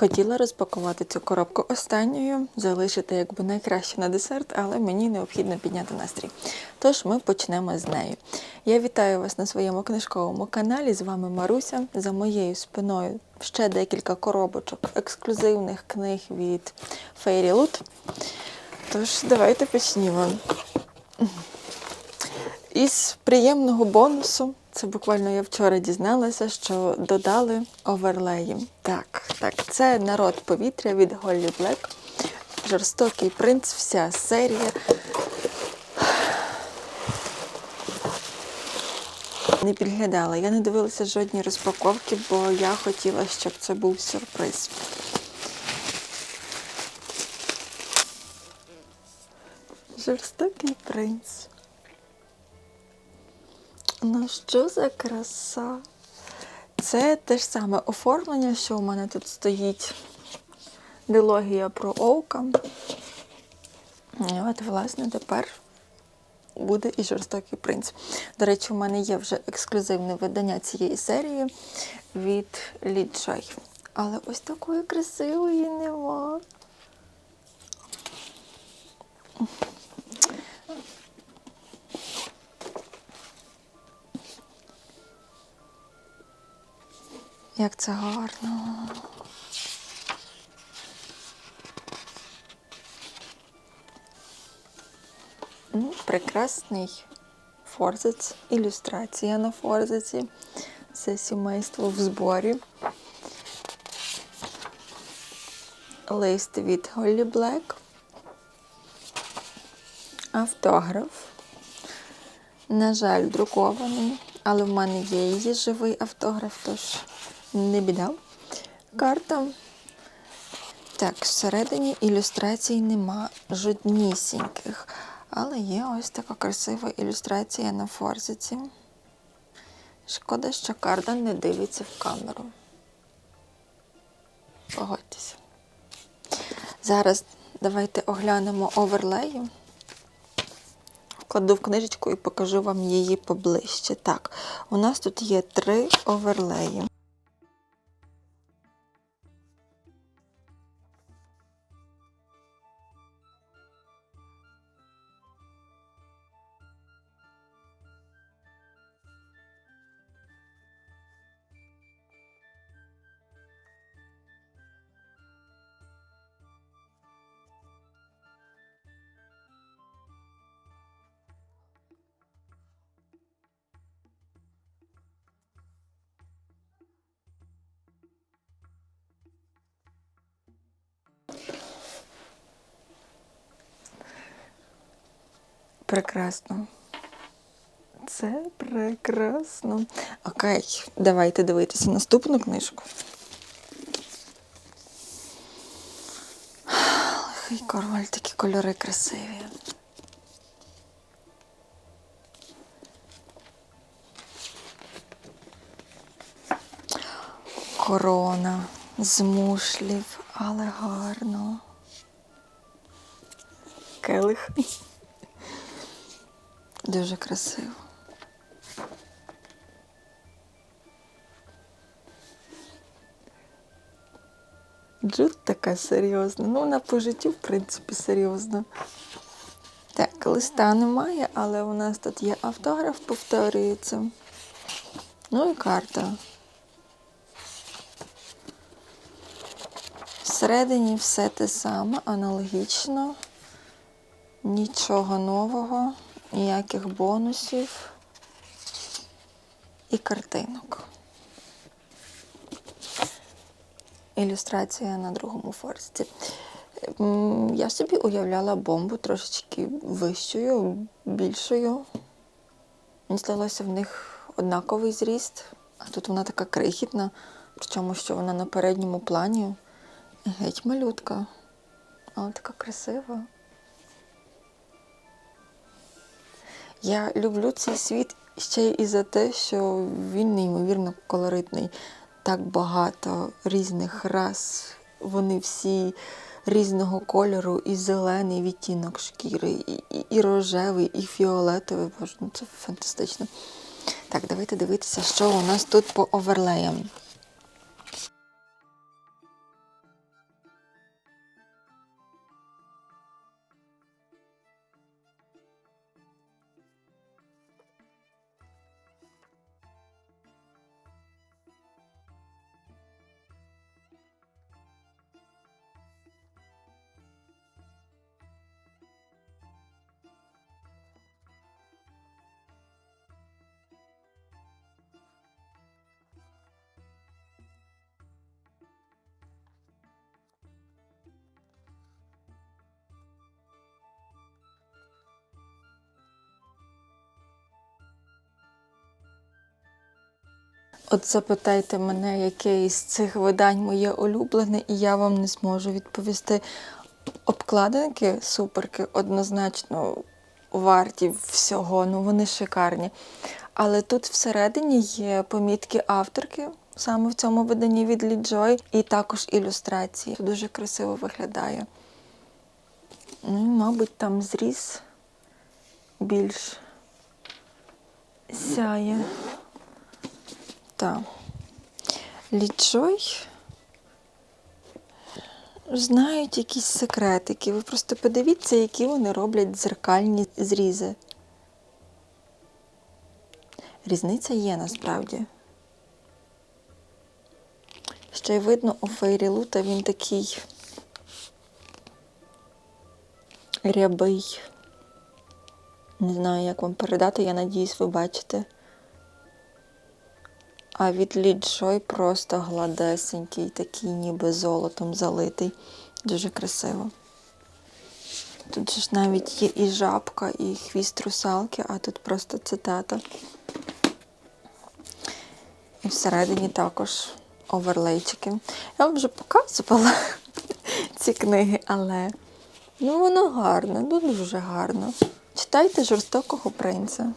Хотіла розпакувати цю коробку останньою, залишити якби найкраще на десерт, але мені необхідно підняти настрій. Тож ми почнемо з нею. Я вітаю вас на своєму книжковому каналі. З вами Маруся. За моєю спиною ще декілька коробочок ексклюзивних книг від Fairy Loot. Тож, давайте почнімо. Із приємного бонусу, це буквально я вчора дізналася, що додали оверлеї. Так, так, це народ повітря від Голлі Блек. Жорстокий принц, вся серія. Не підглядала, я не дивилася жодні розпаковки, бо я хотіла, щоб це був сюрприз. Жорстокий принц. Ну, що за краса? Це те ж саме оформлення, що у мене тут стоїть дилогія про Оука. І от, власне, тепер буде і жорстокий принц. До речі, у мене є вже ексклюзивне видання цієї серії від Ліджай. Але ось такої красивої нема. Як це гарно. Ну, прекрасний форзац, ілюстрація на форзаці. Це сімейство в зборі. Лист від Голлі Блек. Автограф. На жаль, друкований, але в мене є її живий автограф, тож не біда. Карта. Так, всередині ілюстрацій нема жоднісіньких. Але є ось така красива ілюстрація на форзиці. Шкода, що карта не дивиться в камеру. Погодьтеся. Зараз давайте оглянемо оверлеї. Вкладу в книжечку і покажу вам її поближче. Так, у нас тут є три оверлеї. Прекрасно. Це прекрасно. Окей, давайте дивитися наступну книжку. Лихий король, такі кольори красиві. Корона з мушлів, але гарно. Келих. Дуже красиво. Джуд така серйозна. Ну, вона по життю, в принципі, серйозна. Так, листа немає, але у нас тут є автограф, повторюється. Ну і карта. Всередині все те саме, аналогічно. Нічого нового, ніяких бонусів і картинок. Ілюстрація на другому форсті. Я собі уявляла бомбу трошечки вищою, більшою. Мені здалося в них однаковий зріст, а тут вона така крихітна, причому що вона на передньому плані. Геть малютка, але така красива. Я люблю цей світ ще й за те, що він неймовірно колоритний. Так багато різних рас. Вони всі різного кольору, і зелений відтінок шкіри, і, і, і рожевий, і фіолетовий. Боже, ну це фантастично. Так, давайте дивитися, що у нас тут по оверлеям. От запитайте мене, яке із цих видань моє улюблене, і я вам не зможу відповісти. Обкладинки суперки однозначно варті всього, ну вони шикарні. Але тут всередині є помітки авторки, саме в цьому виданні від Лі Джой, і також ілюстрації. Дуже красиво виглядає. Ну мабуть, там зріз більш сяє. Так. Ліджой знають якісь секретики. Ви просто подивіться, які вони роблять дзеркальні зрізи. Різниця є насправді. Ще й видно у Фейрі Лута він такий рябий. Не знаю, як вам передати, я надіюсь, ви бачите. А від Ліджой просто гладесенький, такий ніби золотом залитий. Дуже красиво. Тут ж навіть є і жабка, і хвіст русалки, а тут просто цитата. І всередині також оверлейчики. Я вам вже показувала ці книги, але ну воно гарне, ну дуже гарно. Читайте жорстокого принца.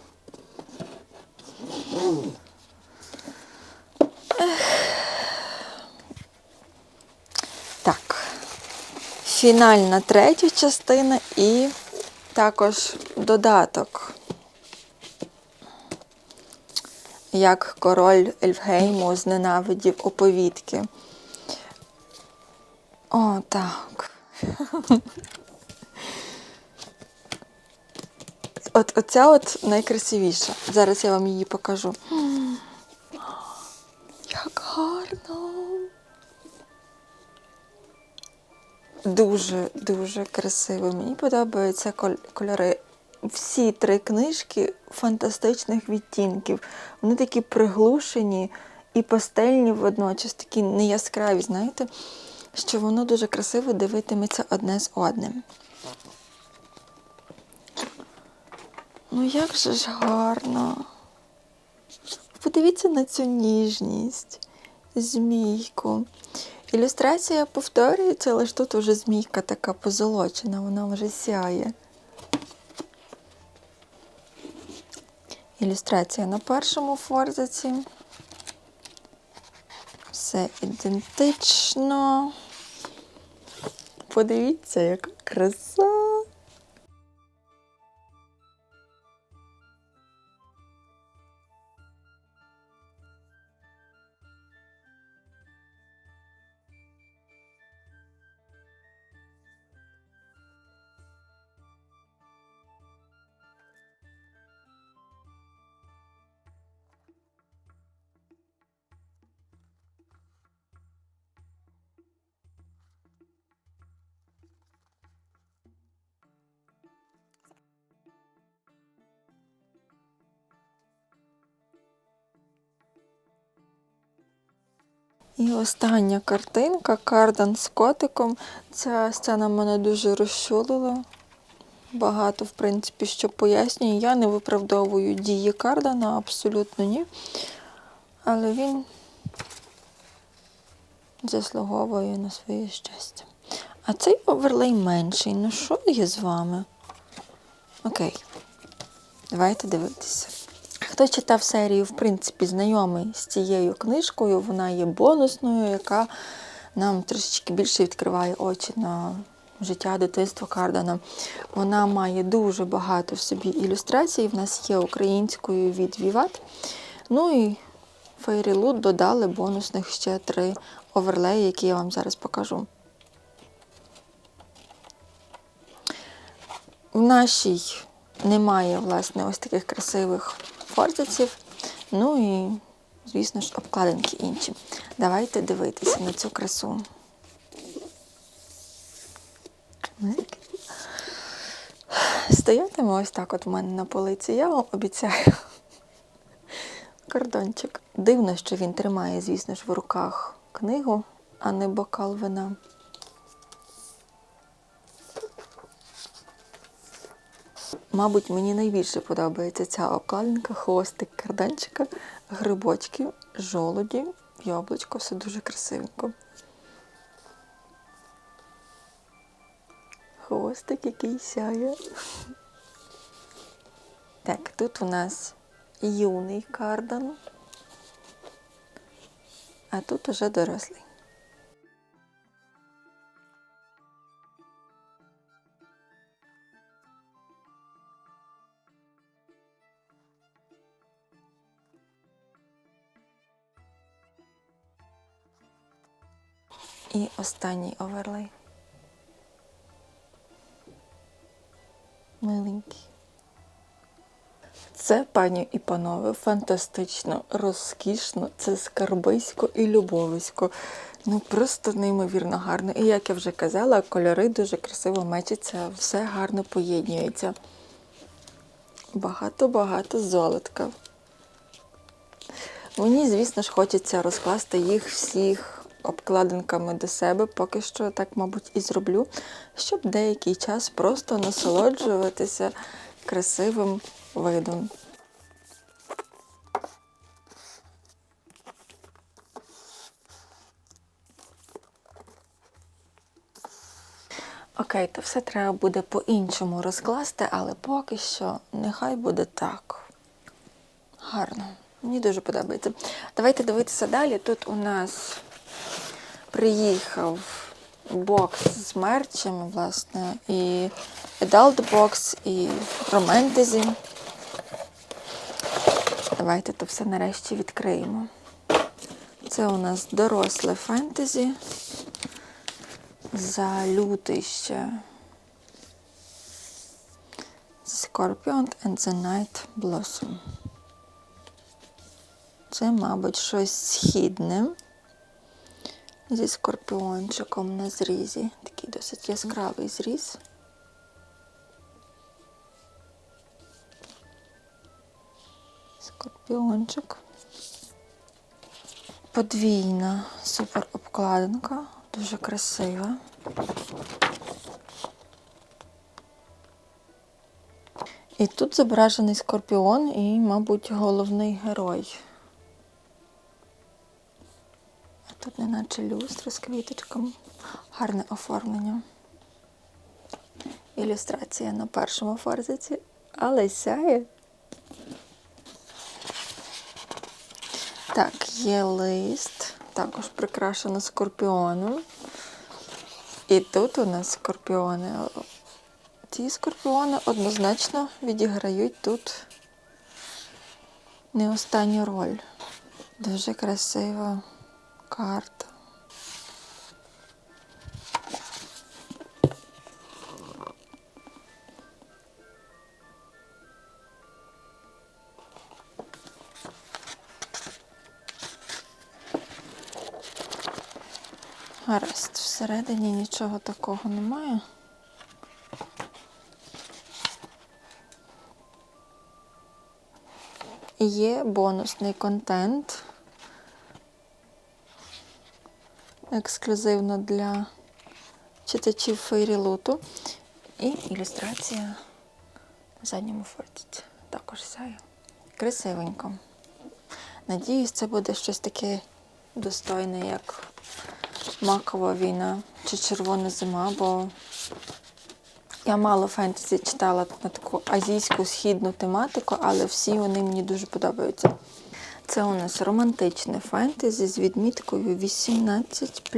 Так. Фінальна третя частина і також додаток. Як король Ельфгейму зненавидів оповідки. О, так. От оця от найкрасивіша. Зараз я вам її покажу. Дуже, дуже красиво. Мені подобаються кольори. Всі три книжки фантастичних відтінків. Вони такі приглушені і пастельні водночас, такі неяскраві, знаєте, що воно дуже красиво дивитиметься одне з одним. Ну як же ж гарно. Подивіться на цю ніжність, змійку. Ілюстрація повторюється, але ж тут вже змійка така позолочена, вона вже сяє. Ілюстрація на першому форзаці. Все ідентично. Подивіться, яка краса. І остання картинка кардан з котиком. Ця сцена мене дуже розчулила. Багато, в принципі, що пояснює. Я не виправдовую дії кардана, абсолютно ні. Але він заслуговує на своє щастя. А цей оверлей менший. Ну що є з вами? Окей. Давайте дивитися. Хто читав серію, в принципі, знайомий з цією книжкою, вона є бонусною, яка нам трішечки більше відкриває очі на життя дитинства Кардана. Вона має дуже багато в собі ілюстрацій. В нас є українською від Віват. Ну і Фейрілут додали бонусних ще три оверлеї, які я вам зараз покажу. В нашій немає, власне, ось таких красивих форзаців. Ну і, звісно ж, обкладинки інші. Давайте дивитися на цю красу. Стоятиме ось так от в мене на полиці, я вам обіцяю. Кордончик. Дивно, що він тримає, звісно ж, в руках книгу, а не бокал вина. Мабуть, мені найбільше подобається ця обкладинка, хвостик карданчика, грибочків. жолуді, яблучко, все дуже красивенько. Хвостик який сяє. Так, тут у нас юний кардан, а тут уже дорослий. І останній оверлей. Миленький. Це, пані і панове, фантастично, розкішно, це скарбисько і любовисько. Ну просто неймовірно гарно. І як я вже казала, кольори дуже красиво мечаться, все гарно поєднюється. Багато-багато золотка. Мені, звісно ж, хочеться розкласти їх всіх обкладинками до себе, поки що так, мабуть, і зроблю, щоб деякий час просто насолоджуватися красивим видом. Окей, то все треба буде по-іншому розкласти, але поки що нехай буде так. Гарно. Мені дуже подобається. Давайте дивитися далі. Тут у нас приїхав бокс з мерчами, власне, і Adult Box, і Роментезі. Давайте то все нарешті відкриємо. Це у нас доросле фентезі. За лютий ще. Scorpion and the Night Blossom. Це, мабуть, щось східне. Зі скорпіончиком на зрізі. Такий досить яскравий зріз. Скорпіончик. Подвійна супер обкладинка. Дуже красива. І тут зображений скорпіон і, мабуть, головний герой. Неначе люстра з квіточками. Гарне оформлення. Ілюстрація на першому форзиці, але сяє. Так, є лист, також прикрашено скорпіоном. І тут у нас скорпіони. Ці скорпіони однозначно відіграють тут не останню роль. Дуже красива карта. Гаразд, всередині нічого такого немає. Є бонусний контент. Ексклюзивно для читачів Фейрілуту. І ілюстрація на задньому фортиці. Також сяє. Красивенько. Надіюсь, це буде щось таке достойне, як макова війна чи червона зима, бо я мало фентезі читала на таку азійську східну тематику, але всі вони мені дуже подобаються. Це у нас романтичне фентезі з відміткою 18.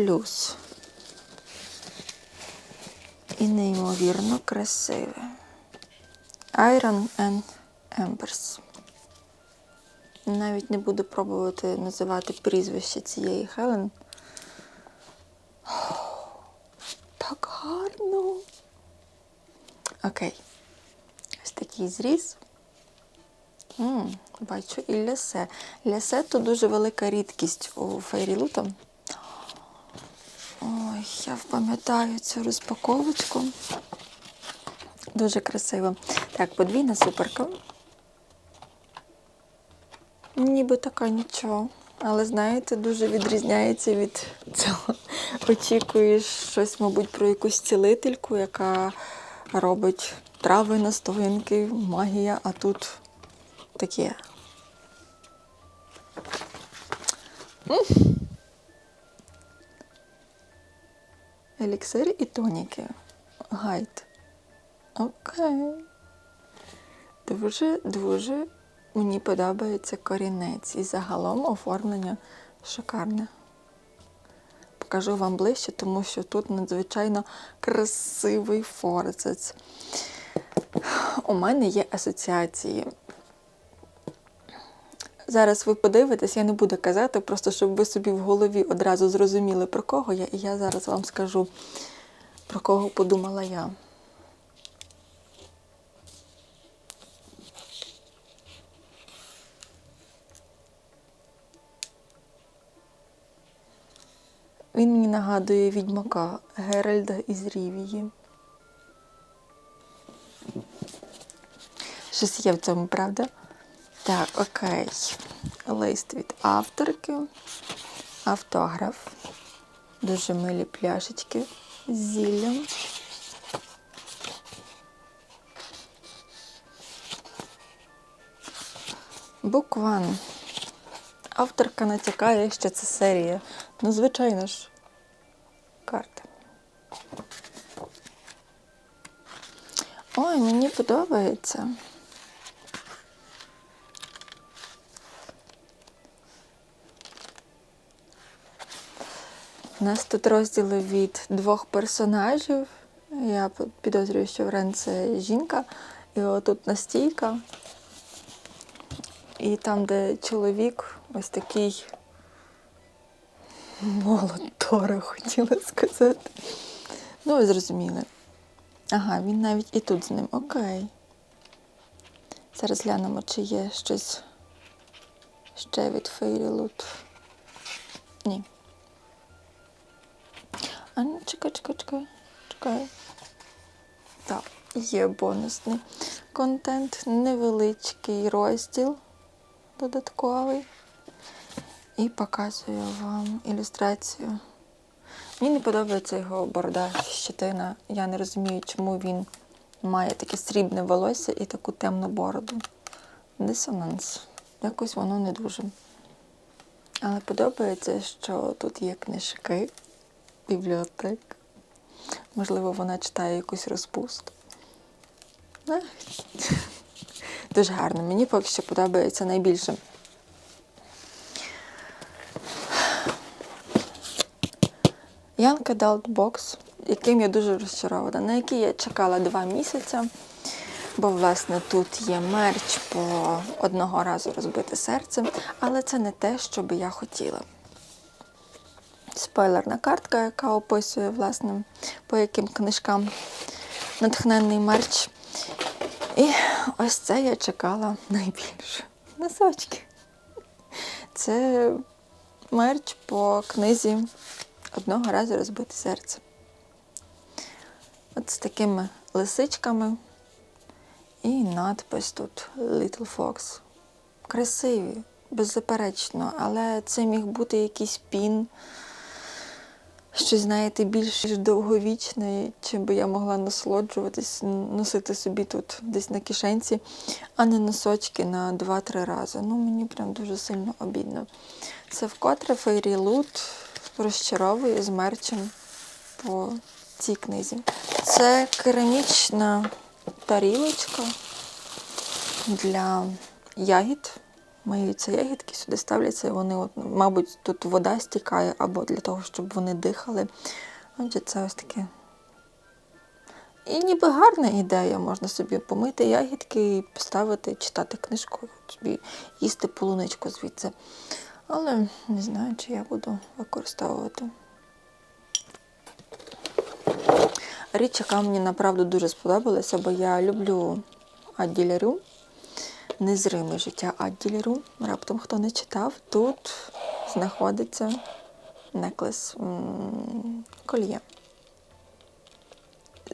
І неймовірно красиве. Iron and Embers. Навіть не буду пробувати називати прізвище цієї Хелен. Так гарно. Окей. Ось такий зріз. М, бачу і лясе. Лясе то дуже велика рідкість у Фейрілута. Ой, я пам'ятаю цю розпаковочку. Дуже красиво. Так, подвійна суперка. Ніби така нічого. Але, знаєте, дуже відрізняється від цього. Очікуєш щось, мабуть, про якусь цілительку, яка робить трави, настоянки, магія, а тут таке. Еліксири і тоніки. Гайд. Окей. Дуже, дуже мені подобається корінець. І загалом оформлення шикарне. Покажу вам ближче, тому що тут надзвичайно красивий форзац. У мене є асоціації. Зараз ви подивитесь, я не буду казати, просто щоб ви собі в голові одразу зрозуміли, про кого я, і я зараз вам скажу, про кого подумала я. Він мені нагадує відьмака Геральда із Рівії. Щось є в цьому, правда? Так, окей. Лист від авторки. Автограф. Дуже милі пляшечки з зіллям. Букван. Авторка натякає, що це серія. Ну, звичайно ж, карти. Ой, мені подобається. У нас тут розділи від двох персонажів. Я підозрюю, що Врен це жінка. І отут настійка. І там, де чоловік, ось такий молот хотіла сказати. Ну, ви зрозуміли. Ага, він навіть і тут з ним. Окей. Зараз глянемо, чи є щось ще від Фейлілут. Ні. А ну, чекай, чекай, чекай, чекай. Так, є бонусний контент, невеличкий розділ додатковий. І показую вам ілюстрацію. Мені не подобається його борода, щетина. Я не розумію, чому він має таке срібне волосся і таку темну бороду. Дисонанс. Якось воно не дуже. Але подобається, що тут є книжки, бібліотек. Можливо, вона читає якусь розпусту. Дуже гарно. Мені поки що подобається найбільше. Young Adult Box, яким я дуже розчарована, на який я чекала два місяці, бо, власне, тут є мерч по одного разу розбите серце, але це не те, що би я хотіла. Спойлерна картка, яка описує, власне, по яким книжкам натхненний мерч. І ось це я чекала найбільше. Носочки. Це мерч по книзі одного разу розбите серце. От з такими лисичками. І надпис тут Little Fox. Красиві, беззаперечно, але це міг бути якийсь пін. Щось, знаєте, більш довговічне, чим би я могла насолоджуватись, носити собі тут десь на кишенці, а не носочки на 2-3 рази. Ну, мені прям дуже сильно обідно. Це вкотре Фейрі Лут розчаровує з мерчем по цій книзі. Це керамічна тарілочка для ягід. Миються ягідки, сюди ставляться, і вони, от, мабуть, тут вода стікає або для того, щоб вони дихали. Отже, це ось таке. І ніби гарна ідея, можна собі помити ягідки поставити, читати книжку, собі їсти полуничку звідси. Але не знаю, чи я буду використовувати. Річ, яка мені направду дуже сподобалася, бо я люблю Адділярю. Незриме життя Адділяру. Раптом хто не читав, тут знаходиться неклес кольє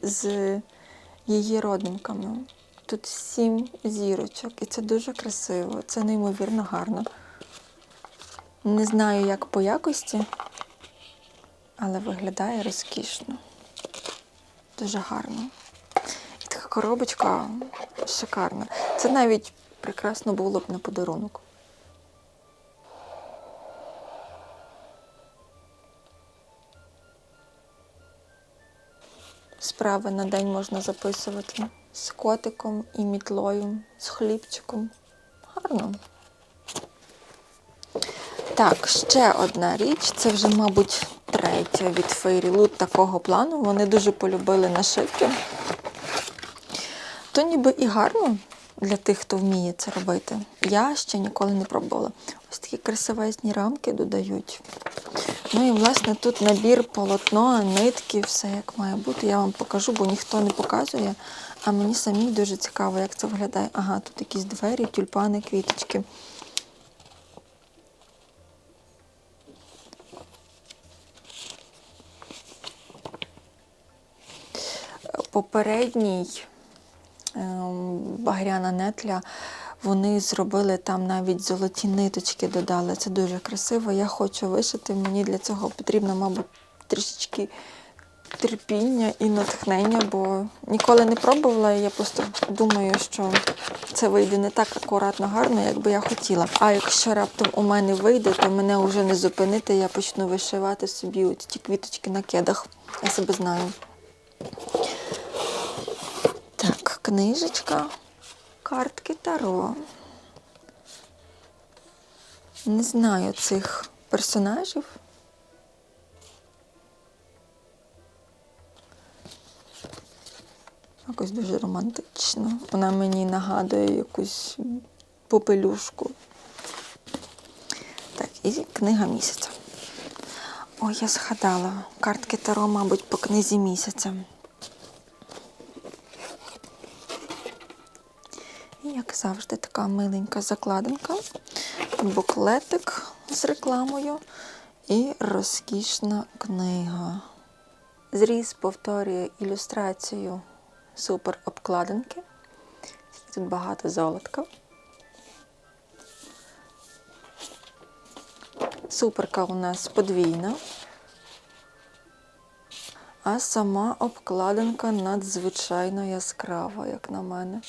з її родинками. Тут сім зірочок, і це дуже красиво, це неймовірно гарно. Не знаю, як по якості, але виглядає розкішно. Дуже гарно. І така коробочка шикарна. Це навіть прекрасно було б на подарунок. Справи на день можна записувати з котиком і мітлою, з хлібчиком. Гарно. Так, ще одна річ. Це вже, мабуть, третя від Fairy такого плану. Вони дуже полюбили нашивки. То ніби і гарно для тих, хто вміє це робити. Я ще ніколи не пробувала. Ось такі красивезні рамки додають. Ну і власне тут набір полотно, нитки, все як має бути. Я вам покажу, бо ніхто не показує. А мені самій дуже цікаво, як це виглядає. Ага, тут якісь двері, тюльпани, квіточки. Попередній ем, багряна нетля, вони зробили там навіть золоті ниточки додали. Це дуже красиво. Я хочу вишити. Мені для цього потрібно, мабуть, трішечки терпіння і натхнення, бо ніколи не пробувала. Я просто думаю, що це вийде не так акуратно гарно, як би я хотіла. А якщо раптом у мене вийде, то мене вже не зупинити. Я почну вишивати собі ті квіточки на кедах. Я себе знаю. Книжечка, картки Таро. Не знаю цих персонажів. Якось дуже романтично. Вона мені нагадує якусь попелюшку. Так, і книга місяця. Ой, я згадала. Картки Таро, мабуть, по книзі місяця. Як завжди, така миленька закладинка, буклетик з рекламою і розкішна книга. Зріз повторює ілюстрацію супер обкладинки. Тут багато золотка. Суперка у нас подвійна, а сама обкладинка надзвичайно яскрава, як на мене.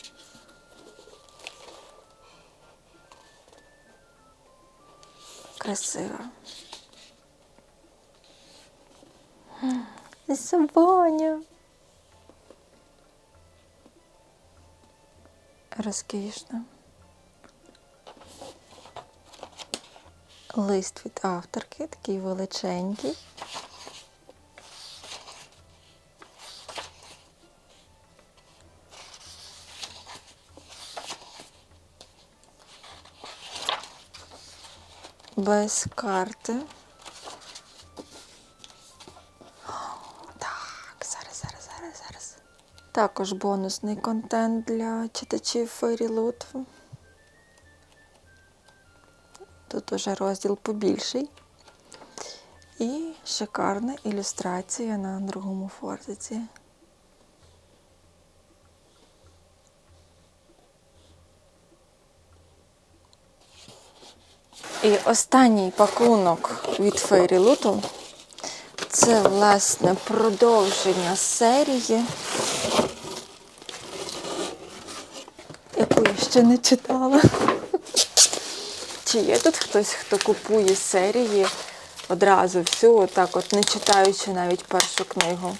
Красива. Лісабоня. Розкішно. Лист від авторки, такий величенький. Без карти. Так, зараз, зараз, зараз, зараз. Також бонусний контент для читачів Fairy Loot. Тут уже розділ побільший. І шикарна ілюстрація на другому фортиці. І останній пакунок від Fairy Loot це, власне, продовження серії, яку я ще не читала. Чи є тут хтось, хто купує серії одразу всю, отак от не читаючи навіть першу книгу?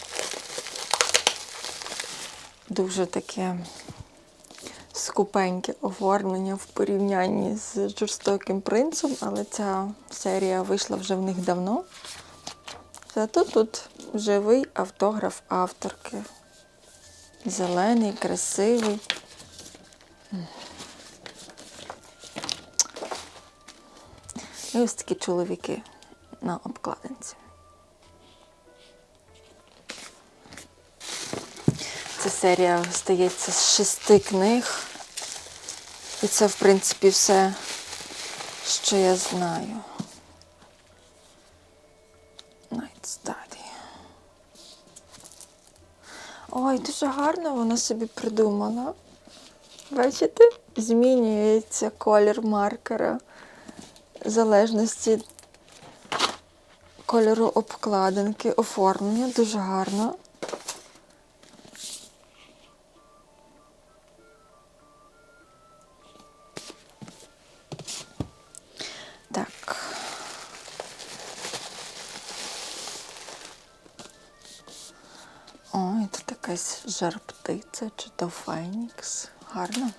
Дуже таке скупеньке оформлення в порівнянні з жорстоким принцем, але ця серія вийшла вже в них давно. Зато тут живий автограф авторки. Зелений, красивий. І ось такі чоловіки на обкладинці. Серія стається з шести книг. І це, в принципі, все, що я знаю. Night Study. Ой, дуже гарно вона собі придумала. Бачите? Змінюється колір маркера в залежності кольору обкладинки, оформлення. Дуже гарно. Якась жар-птиця чи то фенікс. Гарно.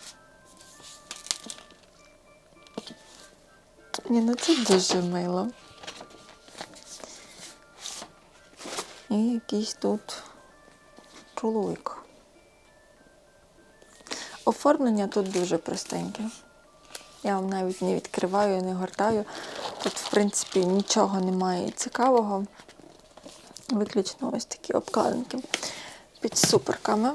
Ні, ну це дуже мило. І якийсь тут чоловік. Оформлення тут дуже простеньке. Я вам навіть не відкриваю, не гортаю. Тут, в принципі, нічого немає цікавого. Виключно ось такі обкладинки під суперками.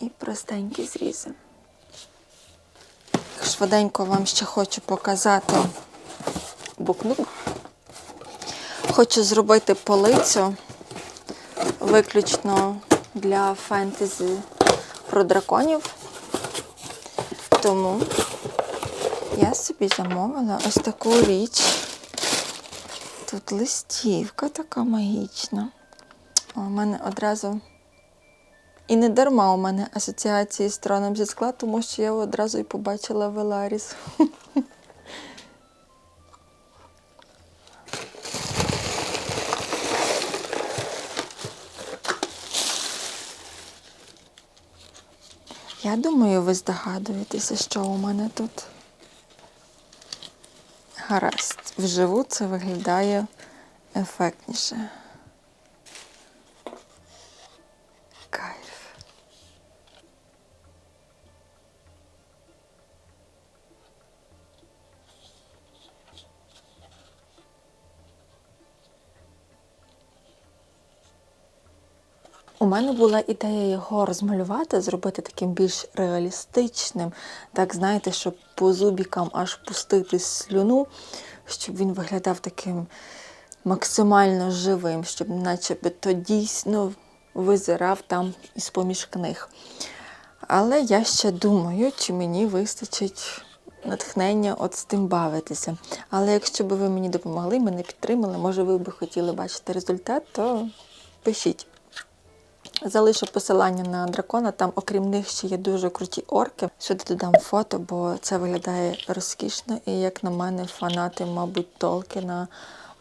І простенькі зрізи. Швиденько вам ще хочу показати букнур. Хочу зробити полицю виключно для фентезі про драконів. Тому я собі замовила ось таку річ. Тут листівка така магічна. У мене одразу. І не дарма у мене асоціації з троном зі скла, тому що я одразу і побачила Веларіс. Я думаю, ви здогадуєтеся, що у мене тут. Гаразд. Вживу це виглядає ефектніше. У мене була ідея його розмалювати, зробити таким більш реалістичним, так знаєте, щоб по зубікам аж пустити слюну, щоб він виглядав таким максимально живим, щоб наче би то дійсно визирав там із поміж книг. Але я ще думаю, чи мені вистачить натхнення от з тим бавитися. Але якщо б ви мені допомогли, мене підтримали, може ви б хотіли бачити результат, то пишіть. Залишу посилання на дракона, там, окрім них, ще є дуже круті орки. Сюди додам фото, бо це виглядає розкішно. І, як на мене, фанати, мабуть, Толкіна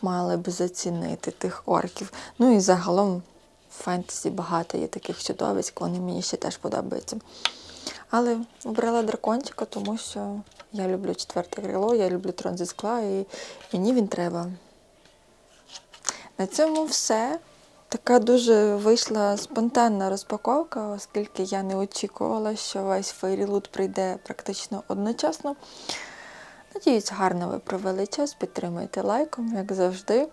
мали б зацінити тих орків. Ну і загалом в фентезі багато є таких чудовиськ, вони мені ще теж подобаються. Але обрала дракончика, тому що я люблю четверте крило, я люблю трон зі скла, і мені він треба. На цьому все. Така дуже вийшла спонтанна розпаковка, оскільки я не очікувала, що весь фейрілут прийде практично одночасно. Надіюсь, гарно ви провели час. Підтримайте лайком, як завжди,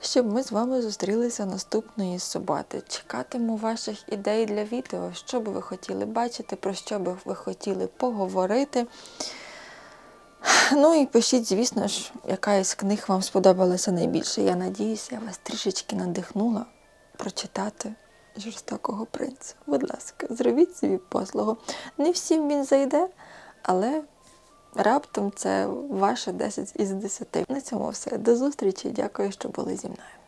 щоб ми з вами зустрілися наступної суботи. Чекатиму ваших ідей для відео, що би ви хотіли бачити, про що би ви хотіли поговорити. Ну і пишіть, звісно ж, яка із книг вам сподобалася найбільше. Я надіюся, я вас трішечки надихнула прочитати жорстокого принца. Будь ласка, зробіть собі послугу. Не всім він зайде, але раптом це ваше 10 із 10. На цьому все. До зустрічі. Дякую, що були зі мною.